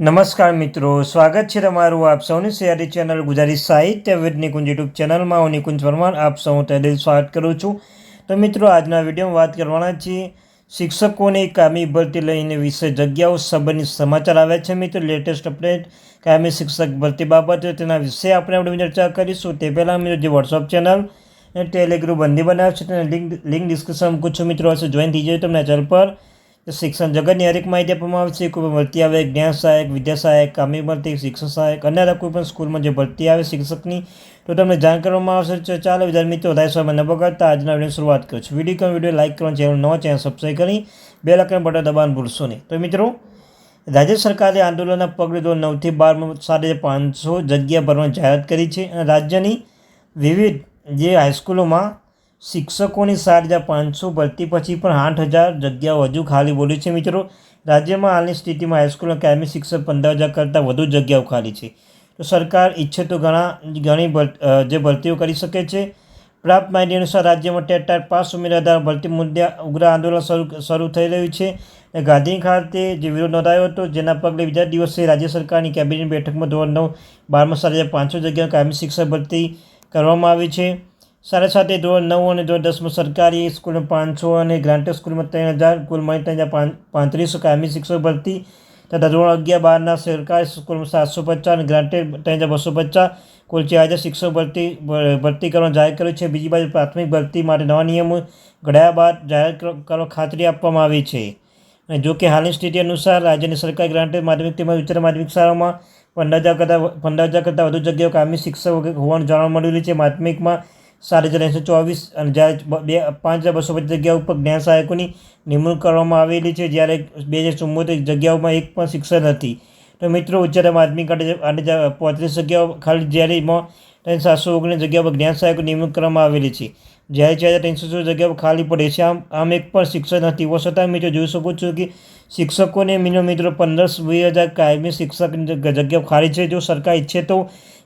નમસ્કાર મિત્રો, સ્વાગત છે તમારું આપ સૌની સિયારી ચેનલ ગુજરાતી સાહિત્ય વિદ નિકુંજ યુટ્યુબ ચેનલમાં. હું નિકુંજ પરમાર, આપ સૌ તહેદિલ સ્વાગત કરું છું. તો મિત્રો, આજના વિડીયોમાં વાત કરવાના છીએ શિક્ષકોની કામી ભરતી લઈને વિશે જગ્યાઓ સંબંધિત સમાચાર આવ્યા છે મિત્રો. લેટેસ્ટ અપડેટ કાયમી શિક્ષક ભરતી બાબતે તેના વિશે આપણે આપણે ચર્ચા કરીશું. તે પહેલાં મિત્રો, જે વોટ્સઅપ ચેનલ અને ટેલિગ્રુપ બંધી બનાવે છે તેના લિંક લિંક ડિસ્ક્રિપ્શન મૂકું મિત્રો, હશે જોઈન થઈ જાય તમને ચેનલ પર શિક્ષણ જગતની હરેક માહિતી આપવામાં આવશે કોઈ પણ ભરતી આવે, જ્ઞાન સહાયક, વિદ્યા સહાયક કામી ભરતી, શિક્ષણ સહાયક અન્ય કોઈ પણ સ્કૂલમાં જે ભરતી આવે શિક્ષકની, તો તમને જાણ કરવામાં આવશે. તો ચાલો વિદ્યાર્થી મિત્રો, વધારે સમય ન બગાડતા આજના વીડિયો શરૂઆત કરું છું. વીડિયો કરો વીડિયો લાઇક કરો ચેનલ નવા, ચેનલ સબસ્ક્રાઈબ કરી બે લાખના બટન દબાણ ભૂલશો નહીં. તો મિત્રો, રાજ્ય સરકારે આંદોલનના પગલે ધોરણ નવથી બારમાં સાડે પાંચસો જગ્યા ભરવાની જાહેરાત કરી છે અને રાજ્યની વિવિધ જે હાઈસ્કૂલોમાં શિક્ષકોની સાત હજાર પાંચસો ભરતી પછી પણ આઠ હજાર જગ્યાઓ હજુ ખાલી બોલી છે મિત્રો. રાજ્યમાં હાલની સ્થિતિમાં હાઈસ્કૂલના કાયમી શિક્ષક પંદર હજાર કરતાં વધુ જગ્યાઓ ખાલી છે. તો સરકાર ઈચ્છે તો ઘણા, ઘણી જે ભરતીઓ કરી શકે છે. પ્રાપ્ત માહિતી અનુસાર રાજ્યમાં ટેટ ટાટ પાસ ઉમેદવાર ભરતી મુદ્દે ઉગ્ર આંદોલન શરૂ શરૂ થઈ રહ્યું છે. ગાંધી ખાતે જે વિરોધ નોંધાયો હતો, જેના પગલે બીજા દિવસે રાજ્ય સરકારની કેબિનેટ બેઠકમાં ધોરણ નવ, બારમાં સાત હજાર પાંચસો જગ્યા કાયમી શિક્ષક ભરતી કરવામાં આવી છે. સાથે સાથે ધોરણ નવ અને ધોરણ દસમાં સરકારી સ્કૂલમાં પાંચસો અને ગ્રાન્ટેડ સ્કૂલમાં ત્રણ હજાર, કુલ મળી ત્રણ હજાર પાંત્રીસો કાયમી શિક્ષક ભરતી તથા ધોરણ અગિયાર બારના સરકારી સ્કૂલમાં સાતસો પચાસ અને ગ્રાન્ટેડ ત્રણ હજાર બસો પચાસ, કુલ ચાર હજાર શિક્ષક ભરતી ભરતી કરવાનું જાહેર કર્યું છે. બીજી બાજુ પ્રાથમિક ભરતી માટે નવા નિયમો ઘડાયા બાદ જાહેર કરવા ખાતરી આપવામાં આવી છે. અને જો કે હાલની સ્થિતિ અનુસાર રાજ્યની સરકારી ગ્રાન્ટેડ માધ્યમિક તેમજ ઉચ્ચ માધ્યમિક શાળાઓમાં પંદર હજાર કરતાં, પંદર હજાર કરતાં વધુ જગ્યાઓ કામી શિક્ષક હોવાનું જાણવા મળેલું છે. માધ્યમિકમાં સાત હજાર એકસો ચોવીસ અને જ્યારે બે પાંચ હજાર બસો પચીસ જગ્યાઓ ઉપર જ્ઞાન સહાયકોની નિમણૂક કરવામાં આવેલી છે, જ્યારે બે હજાર ચુમ્મોતેર જગ્યાઓમાં એક પણ શિક્ષક નથી. તો મિત્રો જ્યારે આદમી કાઢે આઠ પોત્રીસ જગ્યાઓ ખાલી જ્યારે ત્રણ સાતસો ઓગણીસ જગ્યા પર જ્ઞાન સહાયકો નિમણૂક કરવામાં આવેલી છે. જ્યારે ચાર હજાર ત્રણસો પર ખાલી પડે છે, આમ આમ એક પણ શિક્ષક નથી. એવો છતાં મિત્રો, જોઈ શકો છો કે શિક્ષકોને મિનિમમ મિત્રો પંદર વીસ હજાર કાયમી શિક્ષકની જગ્યાઓ ખાલી છે. જો સરકાર ઈચ્છે તો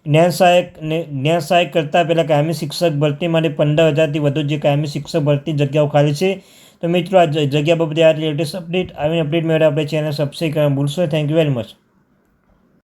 જ્ઞાન સહાયક ને જ્ઞાન સહાયક કરતાં પહેલાં કાયમી શિક્ષક ભરતી માટે પંદર હજારથી વધુ જે કાયમી શિક્ષક ભરતી જગ્યાઓ ખાલી છે. તો મિત્રો, આ જગ્યા બાબતે આ લેટેસ્ટ અપડેટ આવીને અપડેટ મેળવે આપણે ચેનલ સબસ્ક્રાઈબ કરવાનું ભૂલશો થેન્ક યુ વેરી મચ